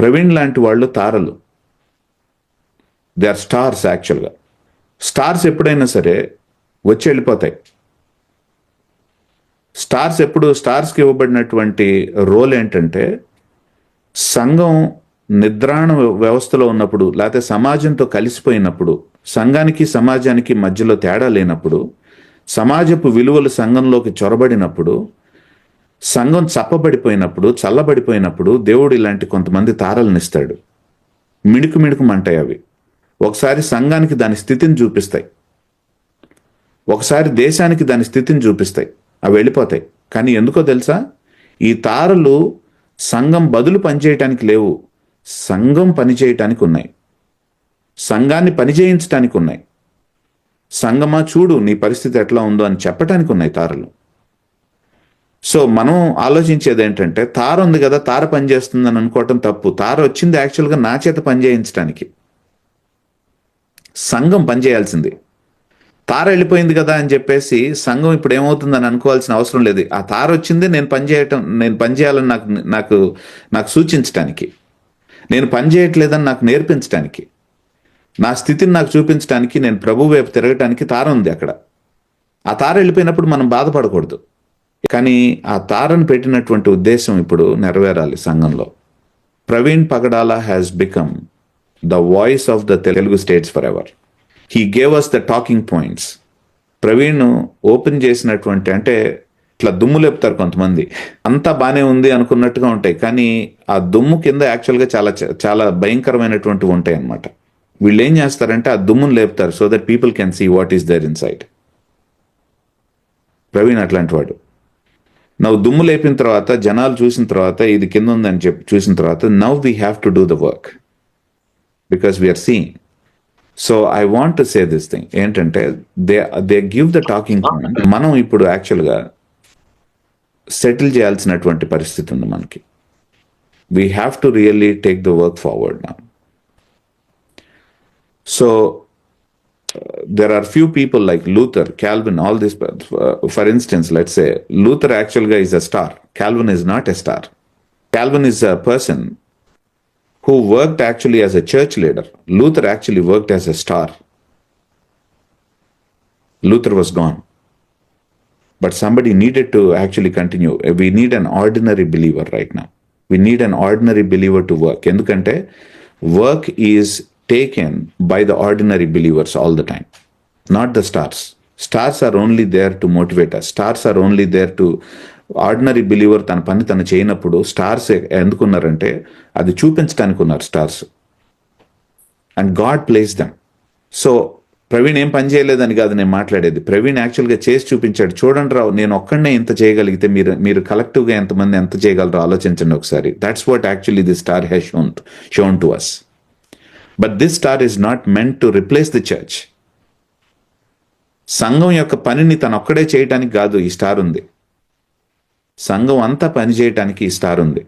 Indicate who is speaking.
Speaker 1: ప్రవీణ్ లాంటి వాళ్ళు తారలు. దే ఆర్ స్టార్స్ యాక్చువల్గా స్టార్స్ ఎప్పుడైనా సరే వచ్చి వెళ్ళిపోతాయి. స్టార్స్ ఎప్పుడు స్టార్స్కి ఇవ్వబడినటువంటి రోల్ ఏంటంటే సంఘం నిద్రాణ వ్యవస్థలో ఉన్నప్పుడు లేకపోతే సమాజంతో కలిసిపోయినప్పుడు సంఘానికి సమాజానికి మధ్యలో తేడా లేనప్పుడు సమాజపు విలువలు సంఘంలోకి చొరబడినప్పుడు సంఘం చప్పబడిపోయినప్పుడు చల్లబడిపోయినప్పుడు దేవుడు ఇలాంటి కొంతమంది తారలనిస్తాడు మిణుకు మిణుకుమంటాయి అవి. ఒకసారి సంఘానికి దాని స్థితిని చూపిస్తాయి. ఒకసారి దేశానికి దాని స్థితిని చూపిస్తాయి. అవి వెళ్ళిపోతాయి. కానీ ఎందుకో తెలుసా? ఈ తారలు సంఘం బదులు పనిచేయటానికి లేవు. సంఘం పనిచేయటానికి ఉన్నాయి. సంఘాన్ని పనిచేయించటానికి ఉన్నాయి. సంగమా చూడు నీ పరిస్థితి ఎట్లా ఉందో అని చెప్పటానికి ఉన్నాయి తారలు. సో మనం ఆలోచించేది ఏంటంటే తార ఉంది కదా తార పనిచేస్తుందని అనుకోవటం తప్పు. తార వచ్చింది యాక్చువల్గా నా చేత పనిచేయించడానికి సంఘం పనిచేయాల్సింది. తార వెళ్ళిపోయింది కదా అని చెప్పేసి సంఘం ఇప్పుడు ఏమవుతుందని అనుకోవాల్సిన అవసరం లేదు. ఆ తార వచ్చింది నేను పనిచేయటం నేను పనిచేయాలని నాకు నాకు నాకు సూచించటానికి. నేను పని చేయట్లేదని నాకు నేర్పించడానికి నా స్థితిని నాకు చూపించడానికి నేను ప్రభు వైపు తిరగటానికి తార ఉంది అక్కడ. ఆ తార వెళ్ళిపోయినప్పుడు మనం బాధపడకూడదు. కానీ ఆ తారను పెట్టినటువంటి ఉద్దేశం ఇప్పుడు నెరవేరాలి సంఘంలో. Praveen Pagadala has become the voice of the Telugu states for ever he gave us the talking points Praveen open చేసినటువంటి అంటే ఇట్లా దుమ్ము లేపుతారు కొంతమంది. అంతా బాగానే ఉంది అనుకున్నట్టుగా ఉంటాయి. కానీ ఆ దుమ్ము కింద యాక్చువల్గా చాలా చాలా భయంకరమైనటువంటివి ఉంటాయి అన్నమాట. వీళ్ళు ఏం చేస్తారంటే ఆ దుమ్మును లేపుతారు so that people can see what is there inside Praveen అట్లాంటి వాడు. నవ్వు దుమ్ము లేపిన తర్వాత జనాలు చూసిన తర్వాత ఇది కింద ఉందని చెప్పి చూసిన తర్వాత now we have to do the work because we are seeing so I want to say this thing ఏంటంటే they they give the talking point మనం ఇప్పుడు యాక్చువల్గా సెటిల్ చేయాల్సినటువంటి పరిస్థితి ఉంది మనకి. We have to really take the work forward నా so there are few people like Luther, Calvin, all this. Uh, for instance, let's say Luther actually is a star. Calvin is not a star. Calvin is a person who worked actually as a church leader. Luther actually worked as a star. Luther was gone. But somebody needed to actually continue. We need an ordinary believer right now. We need an ordinary believer to work. ఎందుకంటే work is Taken by the ordinary believers all the time, not the stars. Stars are only there to motivate us. Stars are only there to ordinary believer తన పని తను చేయనప్పుడు stars ఎందుకున్నారంటే అది చూపించడానికి ఉన్నారు stars and God place them so Praveen ఏం పని చేయలేదని కాదు నేను మాట్లాడేది. ప్రవీణ్ యాక్చువల్గా చేసి చూపించాడు. చూడండి రావు నేను ఒక్కడనే ఇంత చేయగలిగితే మీరు మీరు కలెక్టివ్గా ఎంతమంది ఎంత చేయగలరో ఆలోచించండి ఒకసారి. That's what actually the star has shown shown to us but this star is not meant to replace the church సంఘం యొక్క పనిని తనొక్కడే ఒక్కడే చేయటానికి కాదు ఈ స్టార్ ఉంది. సంఘం అంతా పని చేయటానికి ఈ స్టార్ ఉంది.